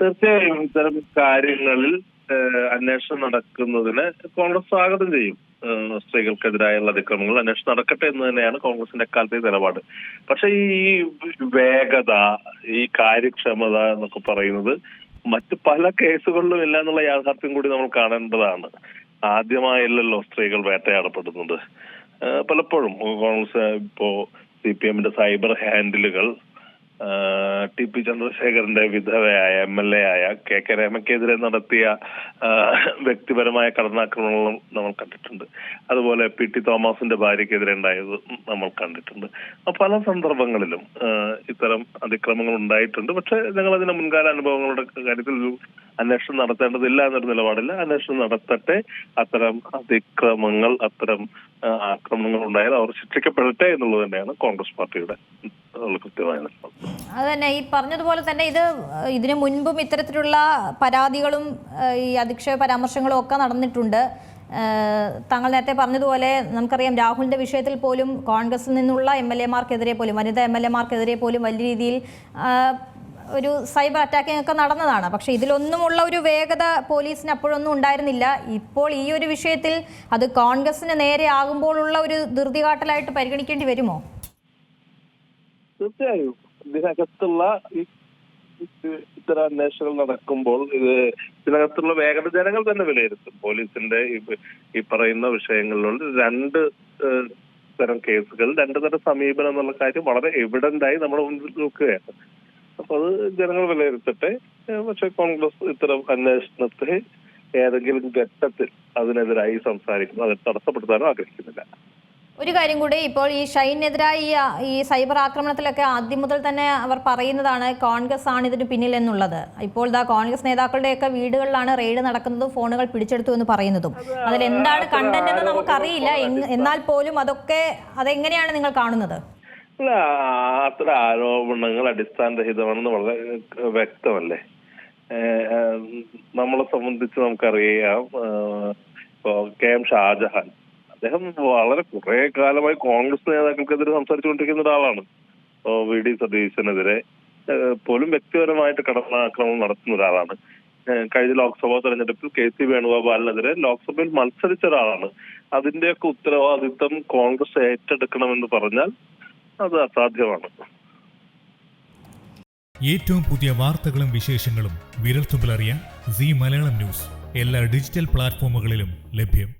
തീർച്ചയായും ഇത്തരം കാര്യങ്ങളിൽ അന്വേഷണം നടക്കുന്നതിന് കോൺഗ്രസ് സ്വാഗതം ചെയ്യും. സ്ത്രീകൾക്കെതിരായുള്ള അതിക്രമങ്ങൾ അന്വേഷണം നടക്കട്ടെ എന്ന് തന്നെയാണ് കോൺഗ്രസിന്റെ അക്കാലത്തെ നിലപാട്. പക്ഷെ ഈ വേഗത ഈ കാര്യക്ഷമത എന്നൊക്കെ പറയുന്നത് മറ്റ് പല കേസുകളിലും ഇല്ല എന്നുള്ള യാഥാർത്ഥ്യം കൂടി നമ്മൾ കാണേണ്ടതാണ്. ആദ്യമായല്ലോ സ്ത്രീകൾ വേട്ടയാടപ്പെടുന്നത്. പലപ്പോഴും കോൺഗ്രസ് ഇപ്പോ സി പി എമ്മിന്റെ സൈബർ ഹാൻഡിലുകൾ ടി പി ചന്ദ്രശേഖരന്റെ വിധവയായ എം എൽ എ ആയ കെ കെ രമയ്ക്കെതിരെ നടത്തിയ വ്യക്തിപരമായ കടന്നാക്രമണങ്ങളും നമ്മൾ കണ്ടിട്ടുണ്ട്. അതുപോലെ പി ടി തോമസിന്റെ ഭാര്യക്കെതിരെ ഉണ്ടായത് നമ്മൾ കണ്ടിട്ടുണ്ട്. പല സന്ദർഭങ്ങളിലും ഇത്തരം അതിക്രമങ്ങൾ ഉണ്ടായിട്ടുണ്ട്. പക്ഷെ ഞങ്ങൾ അതിന്റെ മുൻകാല അനുഭവങ്ങളുടെ കാര്യത്തിൽ ഒരു അന്വേഷണം നടത്തേണ്ടതില്ല എന്നൊരു നിലപാടില്ല. അന്വേഷണം നടത്തട്ടെ. അത്തരം അതിക്രമങ്ങൾ അത്തരം ആക്രമണങ്ങൾ ഉണ്ടായാൽ അവർ ശിക്ഷിക്കപ്പെടട്ടെ എന്നുള്ളത് തന്നെയാണ് കോൺഗ്രസ് പാർട്ടിയുടെ കൃത്യമായ നിലപാട്. അത് തന്നെ ഈ പറഞ്ഞതുപോലെ തന്നെ ഇത് ഇതിനു മുൻപും ഇത്തരത്തിലുള്ള പരാതികളും ഈ അധിക്ഷേപ പരാമർശങ്ങളും ഒക്കെ നടന്നിട്ടുണ്ട്. താങ്കൾ നേരത്തെ പറഞ്ഞതുപോലെ നമുക്കറിയാം രാഹുലിന്റെ വിഷയത്തിൽ പോലും കോൺഗ്രസിൽ നിന്നുള്ള എം എൽ എമാർക്കെതിരെ പോലും വനിതാ എം എൽ എമാർക്കെതിരെ പോലും വലിയ രീതിയിൽ ഒരു സൈബർ അറ്റാക്കിംഗ് ഒക്കെ നടന്നതാണ്. പക്ഷേ ഇതിലൊന്നുമുള്ള ഒരു വേഗത പോലീസിന് അപ്പോഴൊന്നും ഉണ്ടായിരുന്നില്ല. ഇപ്പോൾ ഈ ഒരു വിഷയത്തിൽ അത് കോൺഗ്രസിന് നേരെ ആകുമ്പോഴുള്ള ഒരു ധൃതികാട്ടലായിട്ട് പരിഗണിക്കേണ്ടി വരുമോ? തീർച്ചയായും. ഇതിനകത്തുള്ള ഇത്തരം അന്വേഷണം നടക്കുമ്പോൾ ഇത് ഇതിനകത്തുള്ള വേഗത ജനങ്ങൾ തന്നെ വിലയിരുത്തും. പോലീസിന്റെ ഈ പറയുന്ന വിഷയങ്ങളിലുള്ള രണ്ട് തരം കേസുകൾ രണ്ട് തരം സമീപനം എന്നുള്ള കാര്യം വളരെ എവിഡന്റ് ആയി നമ്മുടെ മുന്നിൽ നോക്കുകയാണ്. അപ്പൊ അത് ജനങ്ങൾ വിലയിരുത്തട്ടെ. പക്ഷെ കോൺഗ്രസ് ഇത്തരം അന്വേഷണത്തെ ഏതെങ്കിലും ഘട്ടത്തിൽ അതിനെതിരായി സംസാരിക്കുന്നു. അത് തടസ്സപ്പെടുത്താനോ ആഗ്രഹിക്കുന്നില്ല. ഒരു കാര്യം കൂടി ഇപ്പോൾ ഈ ഷൈനെതിരായ ഈ സൈബർ ആക്രമണത്തിലൊക്കെ ആദ്യം മുതൽ തന്നെ അവർ പറയുന്നതാണ് കോൺഗ്രസ് ആണ് ഇതിന് പിന്നിൽ എന്നുള്ളത്. ഇപ്പോൾ ഇതാ കോൺഗ്രസ് നേതാക്കളുടെയൊക്കെ വീടുകളിലാണ് റെയ്ഡ് നടക്കുന്നതും ഫോണുകൾ പിടിച്ചെടുത്തു എന്ന് പറയുന്നതും. അതിൽ എന്താണ് കണ്ടന്റ് എന്ന് നമുക്കറിയില്ല. എന്നാൽ പോലും അതൊക്കെ അതെങ്ങനെയാണ് നിങ്ങൾ കാണുന്നത്? അല്ല അത്തരം ആരോപണങ്ങൾ അടിസ്ഥാനരഹിതമാണെന്ന് വളരെ വ്യക്തമല്ലേ? നമ്മളെ സംബന്ധിച്ച് നമുക്കറിയാം ഇപ്പോ കെ എം ഷാജഹാൻ. അദ്ദേഹം വളരെ കുറെ കാലമായി കോൺഗ്രസ് നേതാക്കൾക്കെതിരെ സംസാരിച്ചുകൊണ്ടിരിക്കുന്ന ഒരാളാണ്. വി ഡി സതീശനെതിരെ പോലും വ്യക്തിപരമായിട്ട് കടന്നാക്രമണം നടത്തുന്ന ഒരാളാണ്. കഴിഞ്ഞ ലോക്സഭാ തെരഞ്ഞെടുപ്പിൽ കെ സി വേണുഗോപാലിനെതിരെ ലോക്സഭയിൽ മത്സരിച്ച ഒരാളാണ്. അതിന്റെയൊക്കെ ഉത്തരവാദിത്തം കോൺഗ്രസ് ഏറ്റെടുക്കണമെന്ന് പറഞ്ഞാൽ അത് അസാധ്യമാണ്. ഏറ്റവും പുതിയ വാർത്തകളും വിശേഷങ്ങളും വിരൽത്തുമ്പിലറിയാൻ സി മലയാളം ന്യൂസ്. എല്ലാ ഡിജിറ്റൽ പ്ലാറ്റ്ഫോമുകളിലും ലഭ്യം.